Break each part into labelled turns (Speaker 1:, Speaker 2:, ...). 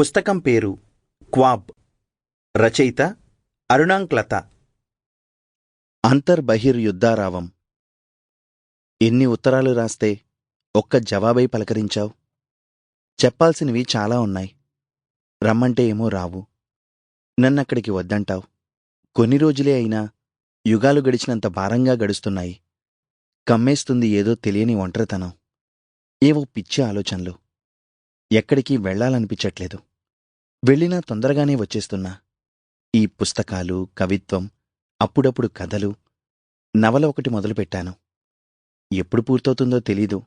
Speaker 1: పుస్తకం పేరు క్వాబ్. రచయిత అరుణాంక్లత. అంతర్బహిర్యుద్ధారావం. ఎన్ని ఉత్తరాలు రాస్తే ఒక్క జవాబై పలకరించావు? చెప్పాల్సినవి చాలా ఉన్నాయి. రమ్మంటే ఏమో రావు. నన్నక్కడికి వద్దంటావు. కొన్ని రోజులే అయినా యుగాలు గడిచినంత భారంగా గడుస్తున్నాయి. కమ్మేస్తుంది ఏదో తెలియని ఒంటరితనం. ఏవో పిచ్చి ఆలోచనలు. ఎక్కడికి వెళ్ళాలనిపించట్లేదు. వెళ్ళినా తొందరగానే వచ్చేస్తున్నా. ఈ పుస్తకాలు కవిత్వం అప్పుడప్పుడు కథలు నవల ఒకటి మొదలుపెట్టాను. ఎప్పుడు పూర్తవుతుందో తెలీదు.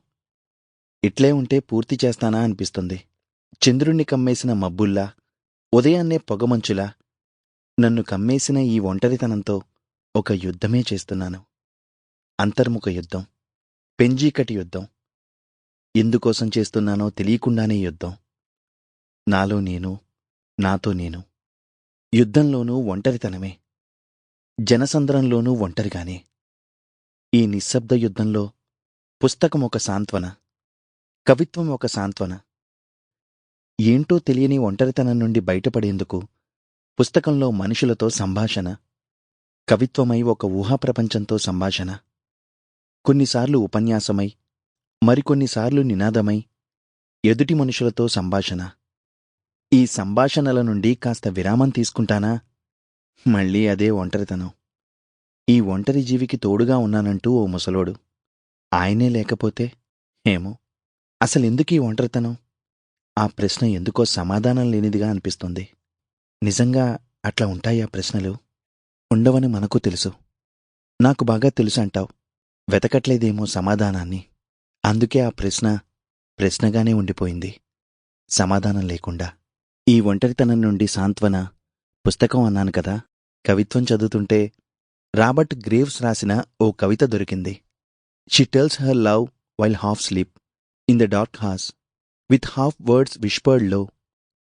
Speaker 1: ఇట్లే ఉంటే పూర్తి చేస్తానా అనిపిస్తుంది. చంద్రుణ్ణి కమ్మేసిన మబ్బుల్లా ఉదయాన్నే పొగమంచులా నన్ను కమ్మేసిన ఈ ఒంటరితనంతో ఒక యుద్ధమే చేస్తున్నాను. అంతర్ముఖ యుద్ధం పెంజీకటి యుద్ధం. ఎందుకోసం చేస్తున్నానో తెలియకుండానే యుద్ధం. నాలో నేను నాతో నేను. యుద్ధంలోనూ ఒంటరితనమే. జనసంద్రంలోనూ ఒంటరిగానే. ఈ నిశ్శబ్ద యుద్ధంలో పుస్తకం ఒక సాంత్వన. కవిత్వం ఒక సాంత్వన. ఏంటో తెలియని ఒంటరితనం నుండి బయటపడేందుకు పుస్తకంలో మనుషులతో సంభాషణ. కవిత్వమై ఒక ఊహాప్రపంచంతో సంభాషణ. కొన్నిసార్లు ఉపన్యాసమై మరికొన్నిసార్లు నినాదమై ఎదుటి మనుషులతో సంభాషణ. ఈ సంభాషణల నుండి కాస్త విరామం తీసుకుంటానా? మళ్ళీ అదే ఒంటరితనం. ఈ ఒంటరి జీవికి తోడుగా ఉన్నానంటూ ఓ ముసలోడు. ఆయనే లేకపోతే ఏమో? అసలెందుకీ ఒంటరితనం? ఆ ప్రశ్న ఎందుకో సమాధానం లేనిదిగా అనిపిస్తుంది. నిజంగా అట్లా ఉంటాయా ప్రశ్నలు? ఉండవని మనకు తెలుసు. నాకు బాగా తెలుసు అంటావు. వెతకట్లేదేమో సమాధానాన్ని. అందుకే ఆ ప్రశ్న ప్రశ్నగానే ఉండిపోయింది. సమాధానం లేకుండా. ఈ ఒంటరితనం నుండి సాంత్వన పుస్తకం అన్నాను కదా కవిత్వం చదువుతుంటే రాబర్ట్ గ్రేవ్స్ రాసిన ఓ కవిత దొరికింది. She tells her love while half sleep in the dark hours with half words whispered low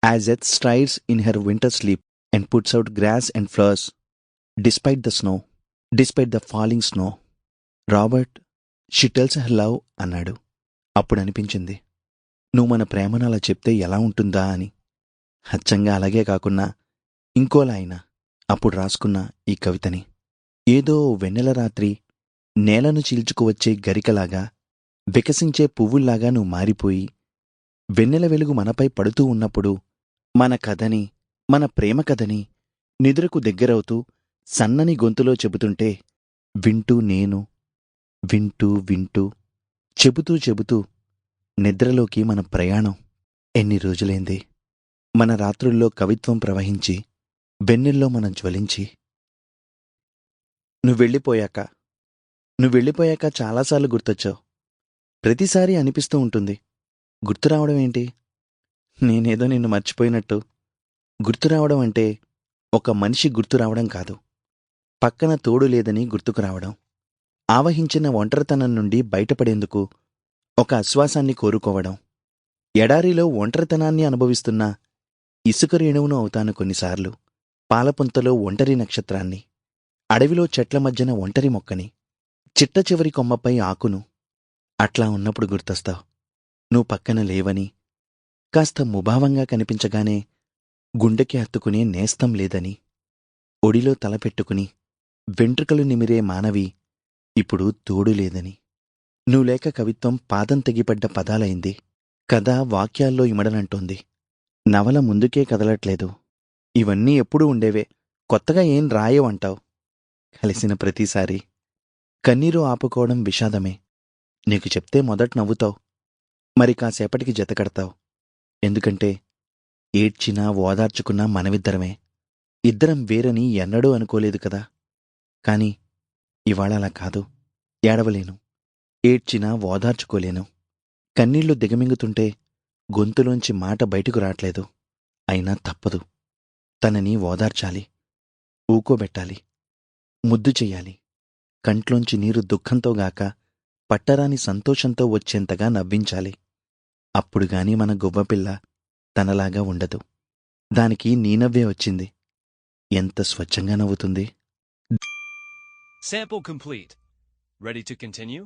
Speaker 1: as earth strides in her winter sleep and puts out grass and flowers despite the snow despite the falling snow Robert she tells her love అన్నాడు. అప్పుడు అనిపించింది నువ్వు మన ప్రేమను అలా చెప్తే ఎలా ఉంటుందా? అని. అచ్చంగా అలాగే కాకున్నా ఇంకోలా అయినా అప్పుడు రాసుకున్న ఈ కవితని. ఏదో వెన్నెల రాత్రి నేలను చీల్చుకువచ్చే గరికలాగా వికసించే పువ్వుల్లాగా నువ్వు మారిపోయి వెన్నెల వెలుగు మనపై పడుతూ ఉన్నప్పుడు మన కథని మన ప్రేమ కథని నిద్రకు దగ్గరవుతూ సన్నని గొంతులో చెబుతుంటే వింటూ నేను వింటూ వింటూ చెబుతూ చెబుతూ నిద్రలోకి మన ప్రయాణం ఎన్ని రోజులైంది? మన రాత్రుల్లో కవిత్వం ప్రవహించి వెన్నెల్లో మనం జ్వలించి నువ్వెళ్ళిపోయాక నువ్వెళ్ళిపోయాక చాలాసార్లు గుర్తొచ్చావు. ప్రతిసారి అనిపిస్తూ ఉంటుంది గుర్తు రావడం ఏంటి? నేనేదో నిన్ను మర్చిపోయినట్టు. గుర్తు రావడం అంటే ఒక మనిషి గుర్తు రావడం కాదు. పక్కన తోడు లేదని గుర్తుకు రావడం. ఆవహించిన ఒంటరితనం నుండి బయటపడేందుకు ఒక అశ్వాసాన్ని కోరుకోవడం. ఎడారిలో ఒంటరితనాన్ని అనుభవిస్తున్న ఇసుక రేణువును అవుతాను కొన్నిసార్లు పాలపుంతలో ఒంటరి నక్షత్రాన్ని అడవిలో చెట్ల మధ్యన ఒంటరి మొక్కని చిట్ట చివరి కొమ్మపై ఆకును అట్లా ఉన్నప్పుడు గుర్తొస్తావు. నువ్వు పక్కన లేవని కాస్త ముభావంగా కనిపించగానే గుండెకి హత్తుకునే నేస్తం లేదని ఒడిలో తలపెట్టుకుని వెంట్రుకలు నిమిరే మానవి ఇప్పుడు తోడు లేదని. నువ్వు లేక కవిత్వం పాదం తెగిపడ్డ పదాలైంది. కథ వాక్యాల్లో ఇమడనంటోంది. నవల ముందుకే కదలట్లేదు. ఇవన్నీ ఎప్పుడూ ఉండేవే. కొత్తగా ఏం రాయవంటావు? కలిసిన ప్రతిసారి. కన్నీరు ఆపుకోవడం విషాదమే. నీకు చెప్తే మొదట నవ్వుతావు. మరి కాసేపటికి జతకడతావు ఎందుకంటే ఏడ్చినా ఓదార్చుకున్నా మనమిద్దరమే. ఇద్దరం వేరని ఎన్నడూ అనుకోలేదు కదా. కాని ఇవాళ అలా కాదు. ఏడవలేను. ఏడ్చినా ఓదార్చుకోలేను. కన్నీళ్ళు దిగమింగుతుంటే గొంతులోంచి మాట బయటకు రాట్లేదు. అయినా తప్పదు. తనని ఓదార్చాలి. ఊకోబెట్టాలి. ముద్దు చెయ్యాలి. కంట్లోంచి నీరు దుఃఖంతో గాక పట్టరాని సంతోషంతో వచ్చేంతగా నవ్వించాలి. అప్పుడుగాని మన గువ్వపిల్ల తనలాగా ఉండదు. దానికి నీ నవ్వే వచ్చింది. ఎంత స్వచ్ఛంగా నవ్వుతుంది?
Speaker 2: Sample complete. Ready to continue?